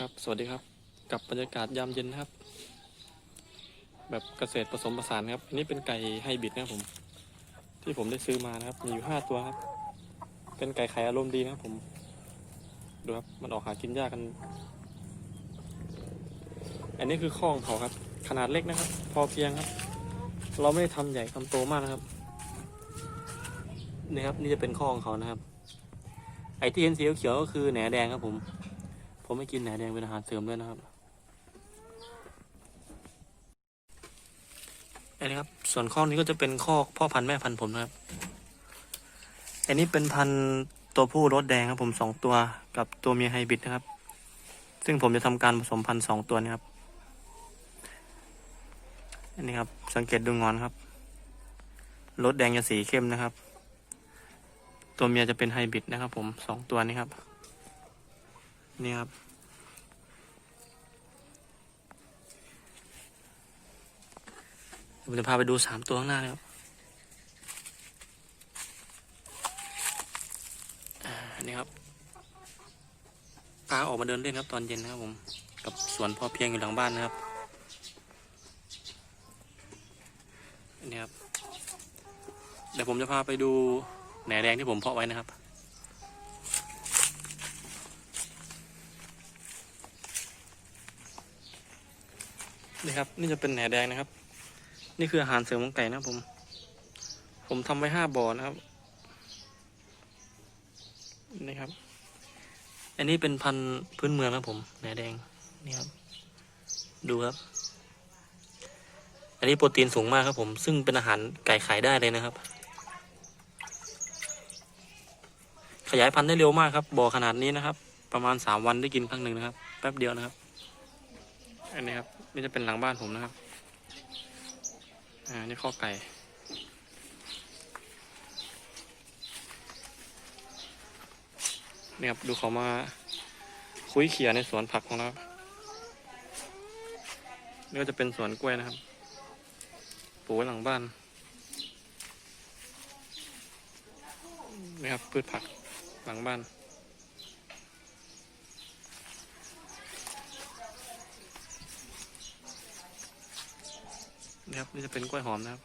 ครับ สวัสดีครับ กับบรรยากาศยามเย็นครับ แบบเกษตรผสมผสานครับ อันนี้เป็นไก่ไฮบริดนะครับผม ที่ผมได้ซื้อมานะครับ มีอยู่ห้าตัวครับ เป็นไก่ไข่อารมณ์ดีนะครับผม ดูครับ มันออกหากินยากกัน อันนี้คือข้องเขาครับ ขนาดเล็กนะครับ พอเพียงครับ เราไม่ได้ทำใหญ่ทำโตมากนะครับ นี่ครับ นี่จะเป็นข้องเขานะครับ ไอ้ที่เห็นสีเขียวๆก็คือแหนแดงครับผม ผมไม่กินแหนแดงเป็นอาหารเสริมด้วยนะครับอันนี้ครับ ส่วนข้อนี้ก็จะเป็นข้อพ่อพันธุ์แม่พันธุ์ผมนะครับ อันนี้เป็นพันธุ์ตัวผู้รถแดงครับผมสองตัวกับตัวเมียไฮบริดนะครับ ซึ่งผมจะทำการผสมพันธุ์สองตัวนี้ครับ อันนี้ครับ สังเกตดูงอนครับรถแดงจะสีเข้มนะครับ ตัวเมียจะเป็นไฮบริดนะครับ ผมสองตัวนี้ครับ นี่ครับ ผมจะพาไปดูสามตัวข้างหน้าเลยครับอ่านี่ครับพาออกมาเดินเล่นครับตอนเย็นนะครับผม กับสวนพอเพียงอยู่หลังบ้านนะครับนี่ครับเดี๋ยวผมจะพาไปดูแหนแดงที่ผมเพาะไว้นะครับ นี่ครับ นี่จะเป็นแหนแดงนะครับ นี่คืออาหารเสริมของไก่นะผม ผมทำไว้ห้าบ่อนะครับ นี่ครับ อันนี้เป็นพันธุ์พื้นเมืองครับผมแหนแดงนี่ครับ ดูครับ อันนี้โปรตีนสูงมากครับผม ซึ่งเป็นอาหารไก่ขายได้เลยนะครับ ขยายพันธุ์ได้เร็วมากครับบ่อขนาดนี้นะครับ ประมาณสามวันได้กินครั้งหนึ่งนะครับ แป๊บเดียวนะครับ อันนี้ครับ นี่จะเป็นหลังบ้านผมนะครับ อ่า นี่ข้อไก่ นี่ครับ ดูเขามาคุยเขี่ยในสวนผักของเรา นี่ก็จะเป็นสวนกล้วยนะครับ ปลูกไว้หลังบ้าน นี่ครับพืชผักหลังบ้าน นี่ครับนี่จะเป็นกล้วยหอมนะครับ